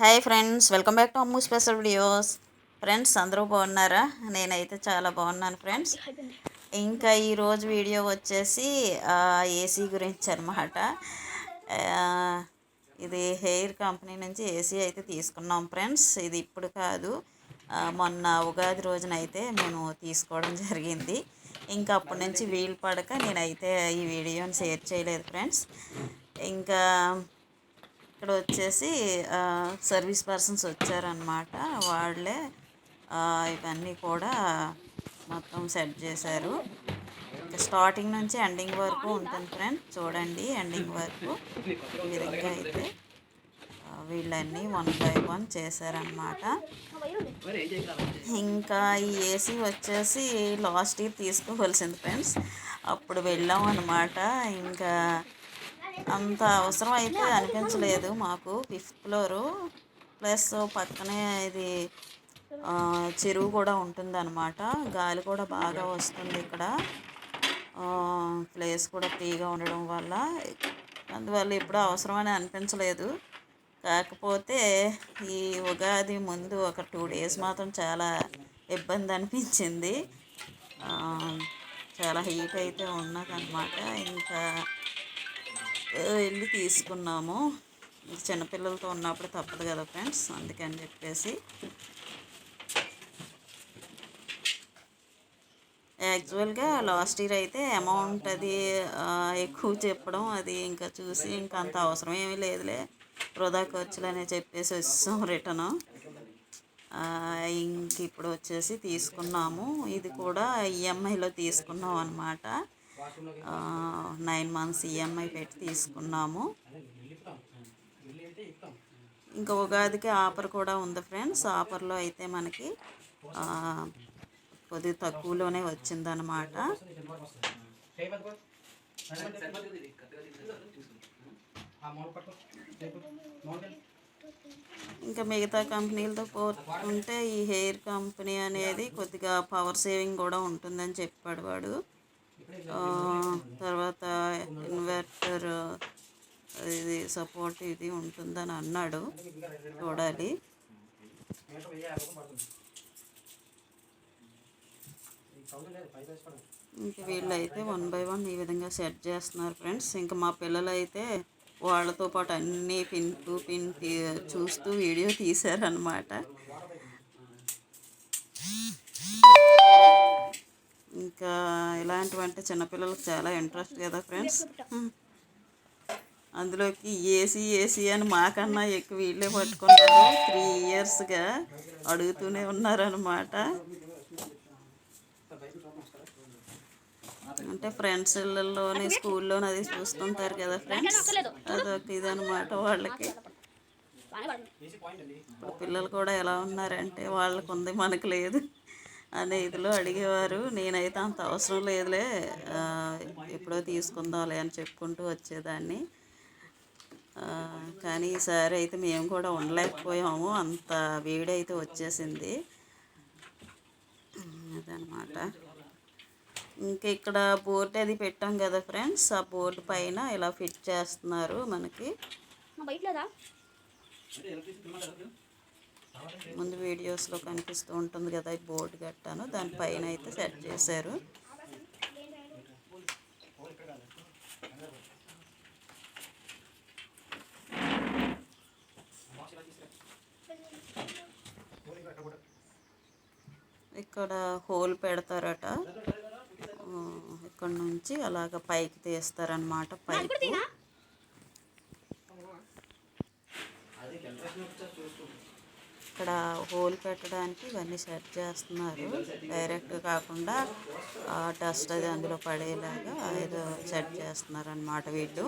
Hi friends welcome back to Ammu special videos. Friends అందరూ బాగున్నారా? నేనైతే చాలా బాగున్నాను ఫ్రెండ్స్. ఇంకా ఈరోజు వీడియో వచ్చేసి ఏసీ గురించి అనమాట ఇది హెయిర్ కంపెనీ నుంచి ఏసీ అయితే తీసుకున్నాం ఫ్రెండ్స్. ఇది ఇప్పుడు కాదు. మొన్న ఉగాది రోజున అయితే మేము తీసుకోవడం జరిగింది. ఇంకా అప్పటి నుంచి వీలు పడక నేనైతే ఈ వీడియోని షేర్ చేయలేదు ఫ్రెండ్స్. ఇంకా ఇక్కడ వచ్చేసి సర్వీస్ పర్సన్స్ వచ్చారనమాట వాళ్ళే ఇవన్నీ కూడా మొత్తం సెట్ చేశారు. ఇంకా స్టార్టింగ్ నుంచి ఎండింగ్ వరకు ఉంటుంది ఫ్రెండ్. చూడండి ఎండింగ్ వరకు. ఈ విధంగా అయితే వీళ్ళన్నీ వన్ బై వన్ చేశారనమాట ఇంకా ఈ ఏసీ వచ్చేసి లాస్ట్ ఇయర్ తీసుకోవాల్సింది ఫ్రెండ్స్. అప్పుడు వెళ్ళాం అనమాట ఇంకా అంత అవసరం అయితే అనిపించలేదు మాకు. ఫిఫ్త్ ఫ్లోరు ప్లస్ పక్కనే ఇది చెరువు కూడా ఉంటుందన్నమాట. గాలి కూడా బాగా వస్తుంది ఇక్కడ. ప్లేస్ కూడా ఫ్రీగా ఉండడం వల్ల. అందువల్ల ఇప్పుడు అవసరమని అనిపించలేదు. కాకపోతే ఈ ఉగాది ముందు ఒక టూ డేస్ మాత్రం చాలా ఇబ్బంది అనిపించింది. చాలా హీట్ అయితే ఉన్నదన్నమాట. ఇంకా వెళ్ళి తీసుకున్నాము. చిన్నపిల్లలతో ఉన్నప్పుడు తప్పదు కదా ఫ్రెండ్స్ అందుకని చెప్పేసి. యాక్చువల్గా లాస్ట్ ఇయర్ అయితే అమౌంట్ అది ఎక్కువ చెప్పడం అది ఇంకా చూసి ఇంకా అంత అవసరం ఏమీ లేదులే. వృధా ఖర్చులనే చెప్పేసి వచ్చాం రిటర్న్ ఇంక ఇప్పుడు వచ్చేసి తీసుకున్నాము. ఇది కూడా ఈఎంఐలో తీసుకున్నాం అనమాట నైన్ మంత్స్ ఈఎంఐ పెట్టి తీసుకున్నాము. ఇంకా ఉగాదికి ఆఫర్ కూడా ఉంది ఫ్రెండ్స్. ఆఫర్లో అయితే మనకి కొద్ది కొద్దిగా తక్కువలోనే వచ్చిందనమాట ఇంకా మిగతా కంపెనీలతో పోతుంటే ఈ హెయిర్ కంపెనీ అనేది కొద్దిగా పవర్ సేవింగ్ కూడా ఉంటుందని చెప్పాడు వాడు. తర్వాత ఇన్వర్టర్ ఇది సపోర్ట్ ఇది ఉంటుందని అన్నాడు. చూడాలి. ఇంక వీళ్ళైతే వన్ బై వన్ ఈ విధంగా సెట్ చేస్తున్నారు ఫ్రెండ్స్ ఇంకా మా పిల్లలు అయితే వాళ్ళతో పాటు అన్నీ పిన్ టు పిన్ చూస్తూ వీడియో తీశారనమాట ఇంకా ఇలాంటివంటే చిన్నపిల్లలకు చాలా ఇంట్రెస్ట్ కదా ఫ్రెండ్స్ అందులోకి ఏసీ ఏసీ అని మాకన్నా ఎక్కువ వీళ్ళే పట్టుకున్నారు. త్రీ ఇయర్స్గా అడుగుతూనే ఉన్నారనమాట అంటే ఫ్రెండ్స్ ఇళ్ళల్లోని స్కూల్లోని అది చూస్తుంటారు కదా ఫ్రెండ్స్ అదొక ఇదనమాట వాళ్ళకి. ఇప్పుడు పిల్లలు కూడా ఎలా ఉన్నారంటే వాళ్ళకు ఉంది మనకు లేదు. అనే ఇదిలో అడిగేవారు నేనైతే అంత అవసరం లేదులే ఎప్పుడో తీసుకుందాంలే అని చెప్పుకుంటూ వచ్చేదాన్ని. కానీ ఈసారి అయితే మేము కూడా ఉండలేకపోయాము అంత వేడి అయితే వచ్చేసింది అదనమాట. ఇంకా ఇక్కడ బోర్డు అది పెట్టాం కదా ఫ్రెండ్స్ ఆ బోర్డు పైన ఇలా ఫిట్ చేస్తున్నారు మనకి. బయట ముందు వీడియోస్లో కనిపిస్తూ ఉంటుంది కదా ఈ బోర్డు కట్టాను. దానిపైన అయితే సెట్ చేశారు. ఇక్కడ హోల్ పెడతారట. ఇక్కడ నుంచి అలాగ పైకి తీస్తారనమాట పైకి ఇక్కడ హోల్ పెట్టడానికి ఇవన్నీ సెట్ చేస్తున్నారు. డైరెక్ట్ కాకుండా డస్ట్ అది అందులో పడేలాగా ఏదో సెట్ చేస్తున్నారు అనమాట వీళ్ళు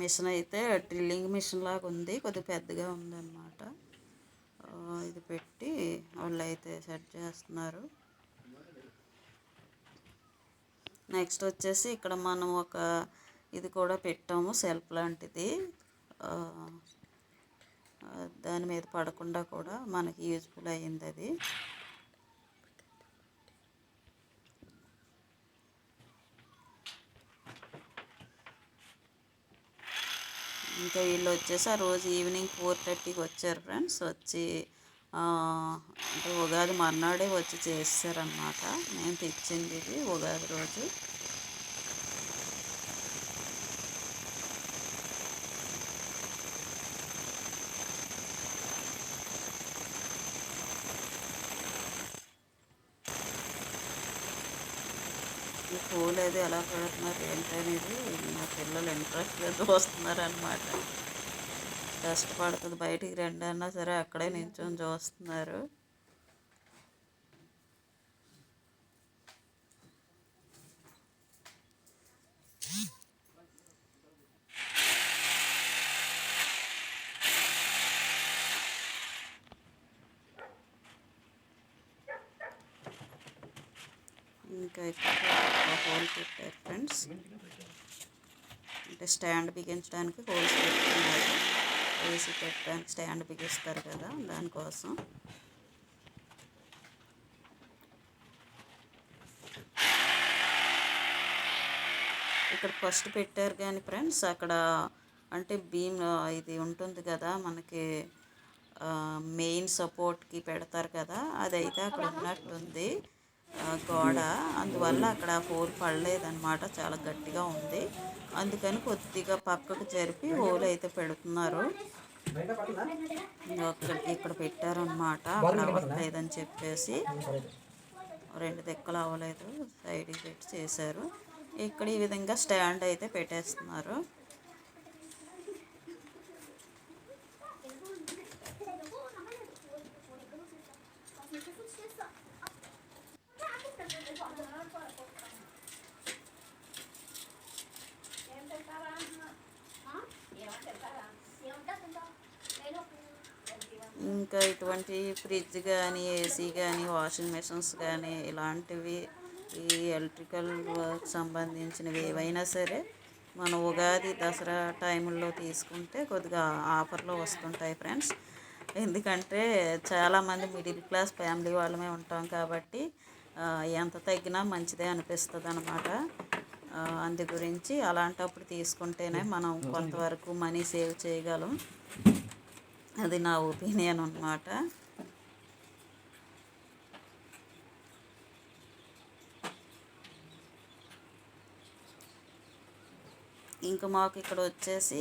మిషన్ అయితే డ్రిల్లింగ్ మిషన్ లాగా ఉంది. కొద్దిగా పెద్దగా ఉందన్నమాట. ఇది పెట్టి వాళ్ళు అయితే సెట్ చేస్తున్నారు. నెక్స్ట్ వచ్చేసి ఇక్కడ మనం ఒక ఇది కూడా పెట్టాము సెల్ఫ్ లాంటిది. దాని మీద పడకుండా కూడా మనకి యూజ్ఫుల్ అయ్యింది అది. ఇంకా వీళ్ళు వచ్చేసి ఆ రోజు ఈవినింగ్ ఫోర్ థర్టీకి వచ్చారు ఫ్రెండ్స్ వచ్చి అంటే ఉగాది మర్నాడే వచ్చి చేస్తారనమాట నేను తెచ్చింది ఇది ఉగాది రోజు. ఈ పూలు అది ఎలా పెడుతున్నారు ఏంటనేది మా పిల్లలు ఇంట్రెస్ట్గా చూస్తున్నారనమాట కష్టపడుతుంది. బయటికి రెండు అన్నా సరే అక్కడే నిల్చొని చూస్తున్నారు. ఇంకా ఇక్కడ హోల్ పెట్టారు ఫ్రెండ్స్. అంటే స్టాండ్ బిగించడానికి హోల్స్ పెట్టుకున్నారు. వేసి పెట్టడానికి స్టాండ్ బిగిస్తారు కదా దానికోసం. ఇక్కడ ఫస్ట్ పెట్టారు కానీ ఫ్రెండ్స్ అక్కడ అంటే బీమ్ ఇది ఉంటుంది కదా మనకి మెయిన్ సపోర్ట్కి పెడతారు కదా అదైతే అక్కడ ఉన్నట్టుంది. గోడ. అందువల్ల అక్కడ హోల్ పడలేదన్నమాట. చాలా గట్టిగా ఉంది. అందుకని కొద్దిగా పక్కకు జరిపి హోల్ అయితే పెడుతున్నారు. ఇక్కడ ఇక్కడ పెట్టారనమాట అక్కడ అవ్వట్లేదని చెప్పేసి. రెండు దిక్కలు అవ్వలేదు. సైడ్కి పెట్టి చేశారు. ఇక్కడ ఈ విధంగా స్టాండ్ అయితే పెట్టేస్తున్నారు ఇంకా ఇటువంటి ఫ్రిడ్జ్ కానీ ఏసీ కానీ వాషింగ్ మిషన్స్ కానీ ఇలాంటివి ఈ ఎలక్ట్రికల్ వర్క్ సంబంధించినవి ఏవైనా సరే మన ఉగాది దసరా టైంలో తీసుకుంటే కొద్దిగా ఆఫర్లో వస్తుంటాయి ఫ్రెండ్స్. ఎందుకంటే చాలామంది మిడిల్ క్లాస్ ఫ్యామిలీ వాళ్ళమే ఉంటాం కాబట్టి ఎంత తగ్గినా మంచిదే అనిపిస్తుంది అనమాట అందు గురించి అలాంటప్పుడు తీసుకుంటేనే మనం కొంతవరకు మనీ సేవ్ చేయగలం. అది నా ఒపీనియన్ అన్నమాట. ఇంకా మాకు ఇక్కడ వచ్చేసి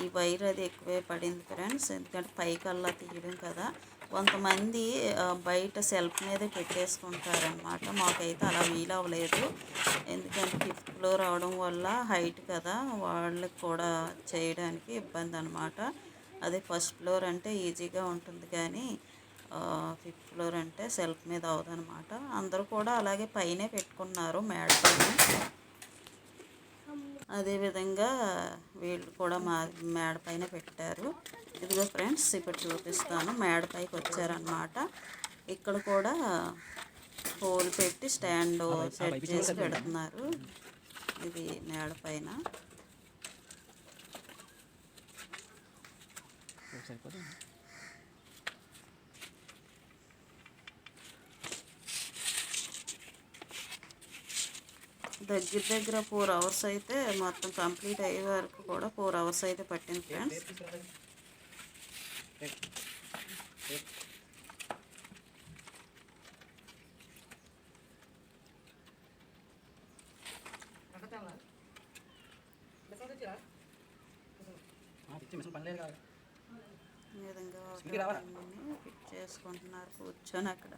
ఈ వైర్ అది ఎక్కువే పడింది ఫ్రెండ్స్. ఎందుకంటే పైకల్లా తీయడం కదా. కొంతమంది బయట సెల్ఫ్ మీద పెట్టేసుకుంటారనమాట మాకైతే అలా వీలు అవ్వలేదు. ఎందుకంటే ఫిఫ్త్ ఫ్లోర్ అవడం వల్ల హైట్ కదా వాళ్ళకి కూడా చేయడానికి ఇబ్బంది అనమాట అదే ఫస్ట్ ఫ్లోర్ అంటే ఈజీగా ఉంటుంది కానీ ఫిఫ్త్ ఫ్లోర్ అంటే సెల్ఫ్ మీద అవదనమాట అందరూ కూడా అలాగే పైనే పెట్టుకున్నారు మేడ పైన అదేవిధంగా వీళ్ళు కూడా మా మేడ పైన పెట్టారు. ఇదిగో ఫ్రెండ్స్ ఇప్పుడు చూపిస్తాను. మేడ పైకి వచ్చారనమాట ఇక్కడ కూడా హోల్ పెట్టి స్టాండ్ సెట్ చేసి పెడుతున్నారు. ఇది మేడ పైన. దగ్గర దగ్గర ఫోర్ అవర్స్ అయితే మొత్తం కంప్లీట్ అయ్యే వరకు కూడా ఫోర్ అవర్స్ అయితే పట్టింది ఫ్రెండ్స్ ఈ విధంగా ఒకదాన్ని ఫిట్ చేసుకుంటున్నారు కూర్చొని అక్కడ.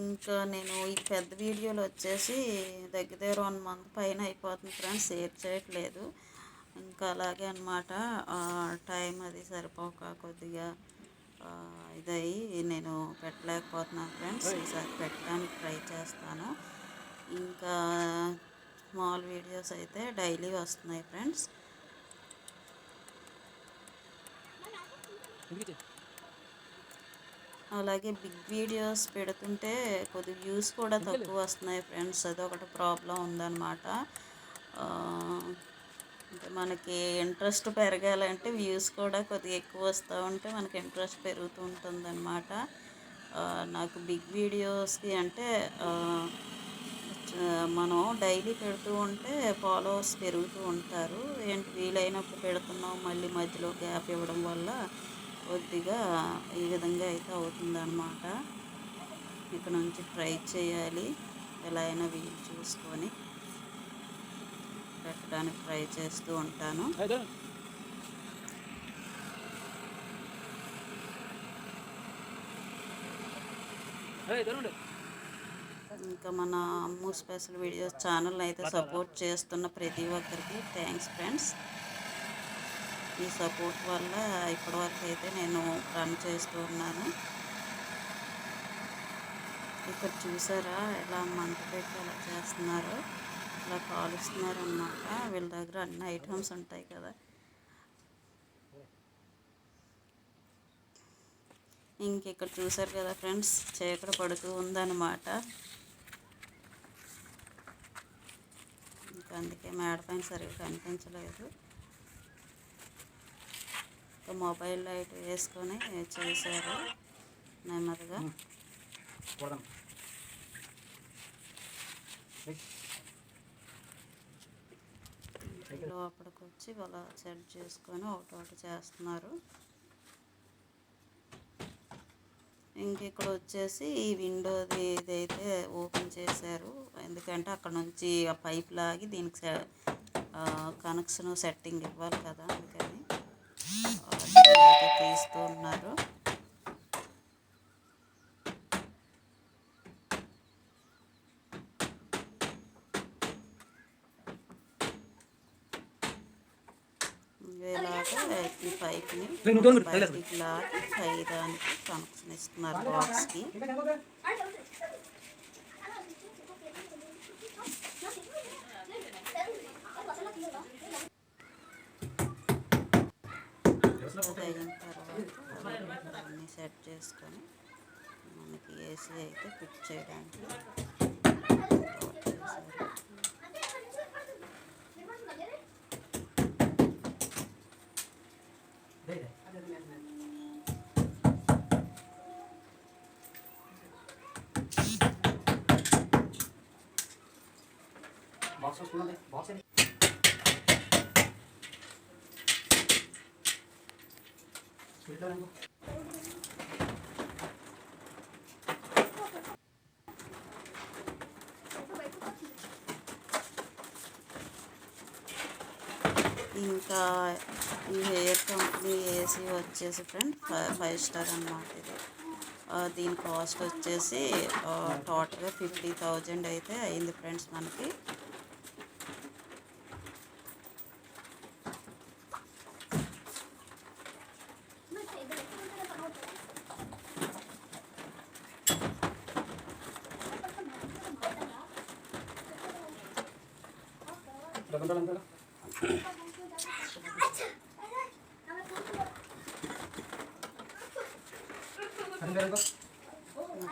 ఇంకా నేను ఈ పెద్ద వీడియోలు వచ్చేసి దగ్గర దగ్గర వన్ మంత్ పైన అయిపోతుంది ఫ్రెండ్స్ షేర్ చేయట్లేదు. ఇంకా అలాగే అనమాట టైం అది సరిపోక కొద్దిగా ఇదయ్యి నేను పెట్టలేకపోతున్నాను ఫ్రెండ్స్. ఈసారి పెట్టడానికి ట్రై చేస్తాను. ఇంకా స్మాల్ వీడియోస్ అయితే డైలీ వస్తున్నాయి ఫ్రెండ్స్. అలాగే బిగ్ వీడియోస్ పెడుతుంటే కొద్ది వ్యూస్ కూడా తక్కువ వస్తున్నాయి ఫ్రెండ్స్. అదొకటి ప్రాబ్లం ఉందన్నమాట. అంటే మనకి ఇంట్రెస్ట్ పెరగాలంటే వ్యూస్ కూడా కొద్దిగా ఎక్కువ వస్తూ ఉంటే మనకి ఇంట్రెస్ట్ పెరుగుతూ ఉంటుందన్నమాట. ఆ, నాకు బిగ్ వీడియోస్కి అంటే మనం డైలీ పెడుతూ ఉంటే ఫాలోవర్స్ పెరుగుతూ ఉంటారు. ఏంటి వీలైనప్పుడు పెడుతున్నాం మళ్ళీ మధ్యలో గ్యాప్ ఇవ్వడం వల్ల కొద్దిగా ఈ విధంగా అయితే అవుతుందన్నమాట. ఇక్కడ నుంచి ట్రై చేయాలి. ఎలా అయినా వీలు చూసుకొని. పెట్టడానికి ట్రై చేస్తూ ఉంటాను. ఇంకా మన అమ్ము స్పెషల్ వీడియోస్ ఛానల్ అయితే సపోర్ట్ చేస్తున్న ప్రతి ఒక్కరికి థ్యాంక్స్ ఫ్రెండ్స్. ఈ సపోర్ట్ వల్ల ఇప్పటివరకు అయితే నేను రన్ చేస్తూ ఉన్నాను. ఇక్కడ చూసారా ఎలా మంట పెట్టి ఎలా చేస్తున్నారో? అట్లా కాలుస్తున్నారనమాట వీళ్ళ దగ్గర అన్ని ఐటమ్స్ ఉంటాయి కదా. ఇంక ఇక్కడ చూసారు కదా ఫ్రెండ్స్ చీకటి పడుతూ ఉందన్నమాట. ఇంకా అందుకే మేడ పైన సరిగ్గా కనిపించలేదు. మొబైల్ లైట్ వేసుకొని చేశారు నెమ్మదిగా. లోపలికి వచ్చి వాళ్ళ సెట్ చేసుకొని ఒకటి ఒకటి చేస్తున్నారు. ఇంక ఇక్కడ వచ్చేసి ఈ విండోది ఇదైతే ఓపెన్ చేశారు. ఎందుకంటే అక్కడ నుంచి ఆ పైప్ లాగి దీనికి కనెక్షన్ సెట్టింగ్ ఇవ్వాలి కదా అందుకని. తీస్తూ ఉన్నారు. కనెక్షన్ ఇస్తున్నారు బాక్స్కి. అయిన తర్వాత సెట్ చేసుకొని మనకి ఏసీ అయితే ఫిట్ చేయడానికి. స్టార్ట్ చేశారు. బాక్స్ వస్తుందండి బాక్స్ ఏది? స్పీడ్లో రంగు. ఇంకా ఈ హెయిర్ కంపెనీ ఏసీ వచ్చేసి ఫ్రెండ్ ఫైవ్ స్టార్ అన్నమాట ఇది ఆ, దీని కాస్ట్ వచ్చేసి టోటల్గా ఫిఫ్టీ థౌజండ్ అయితే అయింది ఫ్రెండ్స్ మనకి డబ్బులు ఎంత? అది వేరే ఇంకో. మా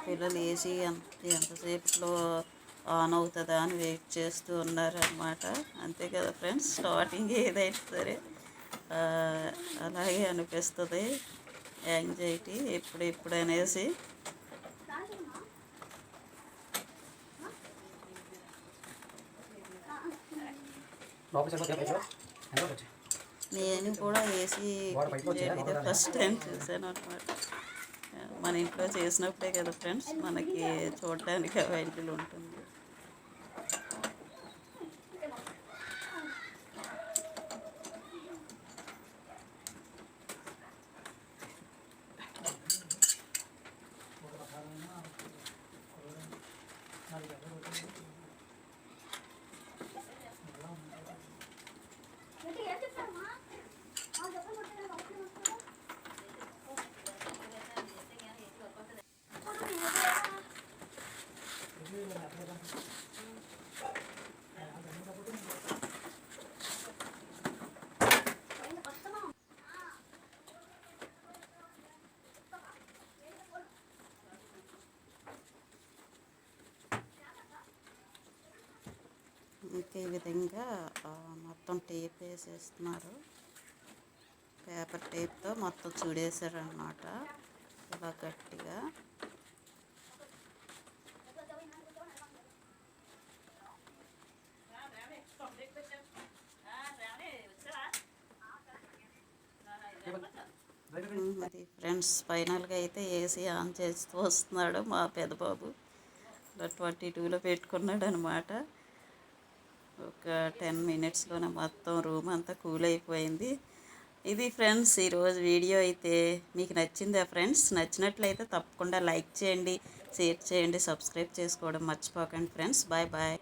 పిల్లలు ఏసీ ఎంత ఎంతసేపులో ఆన్ అవుతుందా అని వెయిట్ చేస్తూ ఉన్నారనమాట అంతే కదా ఫ్రెండ్స్ స్టార్టింగ్ ఏదైనా సరే అలాగే అనిపిస్తుంది. యాంగ్జైటీ ఎప్పుడు ఎప్పుడు అనేసి. నేను కూడా? ఇదే ఫస్ట్ టైం చూసాను అనమాట మన ఇంట్లో చేసినప్పుడే కదా ఫ్రెండ్స్ మనకి చూడడానికి అవైలబుల్ ఉంటుంది. ఈ విధంగా మొత్తం టేప్ వేసేస్తున్నారు. పేపర్ టేప్తో మొత్తం చూడేశారు అనమాట ఇలా గట్టిగా. మరి ఫ్రెండ్స్ ఫైనల్గా అయితే ఏసీ ఆన్ చేస్తూ వస్తున్నాడు మా పెద్దబాబు ట్వంటీ టూలో పెట్టుకున్నాడు అనమాట ఒక టెన్ మినిట్స్లోనే మొత్తం రూమ్ అంతా కూల్ అయిపోయింది. ఇది ఫ్రెండ్స్ ఈరోజు వీడియో అయితే మీకు నచ్చిందా ఫ్రెండ్స్? నచ్చినట్లయితే తప్పకుండా లైక్ చేయండి షేర్ చేయండి సబ్స్క్రైబ్ చేసుకోవడం మర్చిపోకండి ఫ్రెండ్స్. Bye bye.